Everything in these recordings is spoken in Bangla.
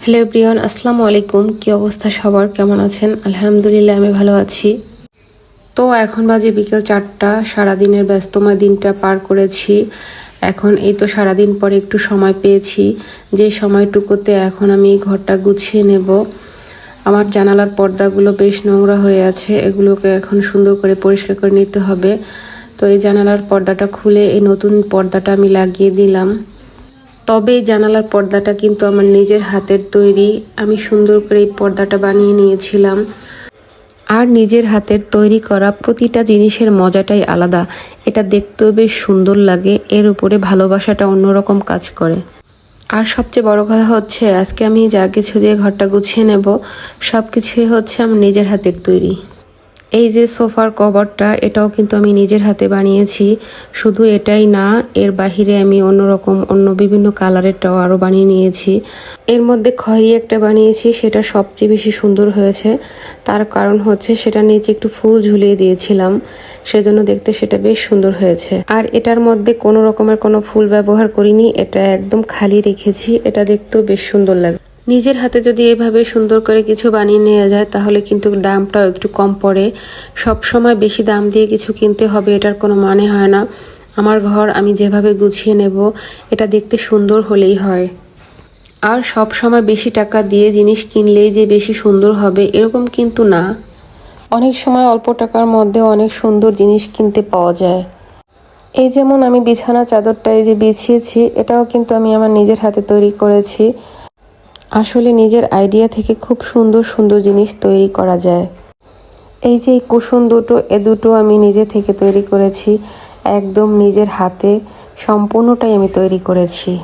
হ্যালো প্রিয়ন, আসসালামু আলাইকুম। কি অবস্থা সবার? কেমন আছেন? আলহামদুলিল্লাহ, আমি ভালো আছি। তো এখন বাজে বিকেল চারটা, সারাদিনের ব্যস্তময় দিনটা পার করেছি। এখন এই তো সারাদিন পরে একটু সময় পেয়েছি। যে সময়টুকুতে এখন আমি ঘরটা গুছিয়ে নেব। আমার জানালার পর্দাগুলো বেশ নোংরা হয়ে আছে। এগুলোকে এখন সুন্দর করে পরিষ্কার করে নিতে হবে। তো এই জানালার পর্দাটা খুলে এই নতুন পর্দাটা আমি লাগিয়ে দিলাম। তবে জানালার পর্দাটা কিন্তু আমার নিজের হাতের তৈরি। আমি সুন্দর করে এই পর্দাটা বানিয়ে নিয়েছিলাম। আর নিজের হাতের তৈরি করা প্রতিটা জিনিসের মজাটাই আলাদা। এটা দেখতেও বেশ সুন্দর লাগে, এর উপরে ভালোবাসাটা অন্যরকম কাজ করে। আর সবচেয়ে বড় কথা হচ্ছে, আজকে আমি যা কিছু দিয়ে ঘরটা গুছিয়ে নেব সব কিছুই হচ্ছে আমার নিজের হাতের তৈরি। এই যে সোফার কভারটা, এটাও কিন্তু আমি নিজের হাতে বানিয়েছি। শুধু এটাই না, এর বাহিরে আমি অন্যরকম, অন্য বিভিন্ন কালারেরটাও আরও বানিয়ে নিয়েছি। এর মধ্যে খয়েরি একটা বানিয়েছি, সেটা সবচেয়ে বেশি সুন্দর হয়েছে। তার কারণ হচ্ছে সেটা নিচে একটু ফুল ঝুলিয়ে দিয়েছিলাম। সেজন্য দেখতে সেটা বেশ সুন্দর হয়েছে। আর এটার মধ্যে কোনো রকমের কোনো ফুল ব্যবহার করিনি, এটা একদম খালি রেখেছি। এটা দেখতেও বেশ সুন্দর লাগে নিজের হাতে যদি এভাবে সুন্দর করে কিছু বানিয়ে নেওয়া যায়, তাহলে কিন্তু দামটাও একটু কম পড়ে। সব সময় বেশি দাম দিয়ে কিছু কিনতে হবে, এটার কোনো মানে হয় না। আমার ঘর আমি যেভাবে গুছিয়ে নেব, এটা দেখতে সুন্দর হলেই হয়। আর সব সময় বেশি টাকা দিয়ে জিনিস কিনলেই যে বেশি সুন্দর হবে, এরকম কিন্তু না। অনেক সময় অল্প টাকার মধ্যে অনেক সুন্দর জিনিস কিনতে পাওয়া যায়। এই যেমন আমি বিছানা চাদরটা এই যে বিছিয়েছি, এটাও কিন্তু আমি আমার নিজের হাতে তৈরি করেছি। আসলে নিজের আইডিয়া থেকে খুব সুন্দর সুন্দর জিনিস তৈরি করা যায়। এই যে এই কুসুম দুটো, এ দুটো আমি নিজে থেকে তৈরি করেছি, একদম নিজের হাতে সম্পূর্ণটাই আমি তৈরি করেছি।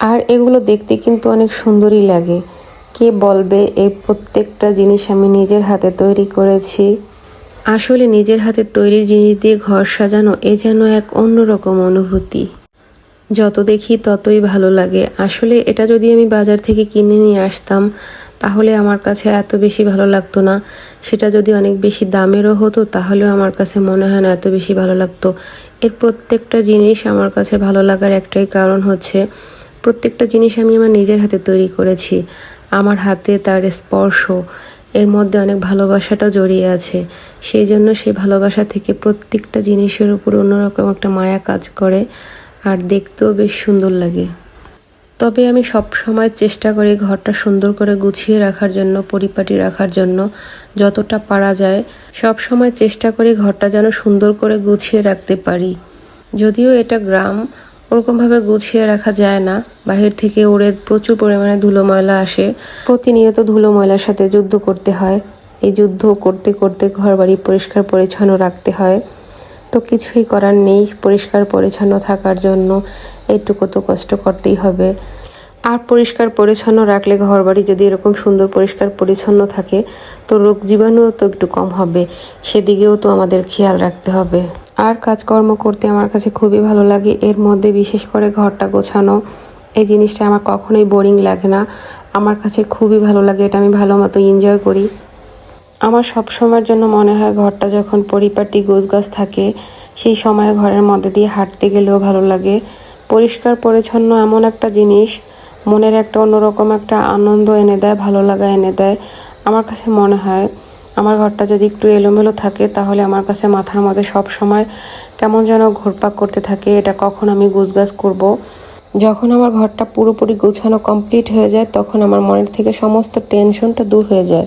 আর এগুলো দেখতে কিন্তু অনেক সুন্দরই লাগে। কে বলবে এই প্রত্যেকটা জিনিস আমি নিজের হাতে তৈরি করেছি। আসলে নিজের হাতে তৈরি জিনিস দিয়ে ঘর সাজানো, এ যেন এক অন্যরকম অনুভূতি। যত দেখি ততই ভালো লাগে। আসলে এটা যদি আমি বাজার থেকে কিনে নিয়ে আসতাম, তাহলে আমার কাছে এত বেশি ভালো লাগতো না। সেটা যদি অনেক বেশি দামেরও হতো, তাহলেও আমার কাছে মনে হয় না এত বেশি ভালো লাগতো। এর প্রত্যেকটা জিনিস আমার কাছে ভালো লাগার একটাই কারণ হচ্ছে, প্রত্যেকটা জিনিস আমি আমার নিজের হাতে তৈরি করেছি। আমার হাতে তার স্পর্শ, এর মধ্যে অনেক ভালোবাসাটা জড়িয়ে আছে। সেই জন্য সেই ভালোবাসা থেকে প্রত্যেকটা জিনিসের উপর অন্যরকম একটা মায়া কাজ করে। আর দেখতেও বেশ সুন্দর লাগে। তবে আমি সব সময় চেষ্টা করি ঘরটা সুন্দর করে গুছিয়ে রাখার জন্য, পরিপাটি রাখার জন্য, যতটা পারা যায়। সব সময় চেষ্টা করি ঘরটা যেন সুন্দর করে গুছিয়ে রাখতে পারি। যদিও এটা গ্রাম, ওরকমভাবে গুছিয়ে রাখা যায় না। বাহির থেকে ওড়ে প্রচুর পরিমাণে ধুলো ময়লা আসে। প্রতিনিয়ত ধুলো ময়লার সাথে যুদ্ধ করতে হয়। এই যুদ্ধ করতে করতে ঘর বাড়ি পরিষ্কার পরিচ্ছন্ন রাখতে হয়। তো কিছুই করার নেই, পরিষ্কার পরিচ্ছন্ন থাকার জন্য। এইটুকু তো কষ্ট করতেই হবে। আর পরিষ্কার পরিচ্ছন্ন রাখলে ঘর বাড়ি যদি এরকম সুন্দর পরিষ্কার পরিচ্ছন্ন থাকে, তো রোগ জীবাণুও তো একটু কম হবে। সেদিকেও তো আমাদের খেয়াল রাখতে হবে। আর কাজকর্ম করতে আমার কাছে খুবই ভালো লাগে। এর মধ্যে বিশেষ করে ঘরটা গোছানো। এই জিনিসটা আমার কখনোই বোরিং লাগে না। আমার কাছে খুবই ভালো লাগে, এটা আমি ভালো মতো এনজয় করি। আমার সব সময়ের জন্য মনে হয় ঘরটা যখন পরিপাটি গোছগাছ থাকে, সেই সময় ঘরের মধ্যে দিয়ে হাঁটতে গেলেও ভালো লাগে। পরিষ্কার, পরিচ্ছন্ন এমন একটা জিনিস, মনের একটা অন্যরকম একটা আনন্দ এনে দেয়, ভালো লাগা এনে দেয়। আমার কাছে মনে হয়, আমার ঘরটা যদি একটু এলোমেলো থাকে, তাহলে আমার কাছে মাথার মধ্যে সব সময় কেমন যেন ঘোরপাক করতে থাকে, এটা কখন আমি গুছগাছ করব। যখন আমার ঘরটা পুরোপুরি গোছানো কমপ্লিট হয়ে যায়, তখন আমার মনের থেকে সমস্ত টেনশনটা দূর হয়ে যায়।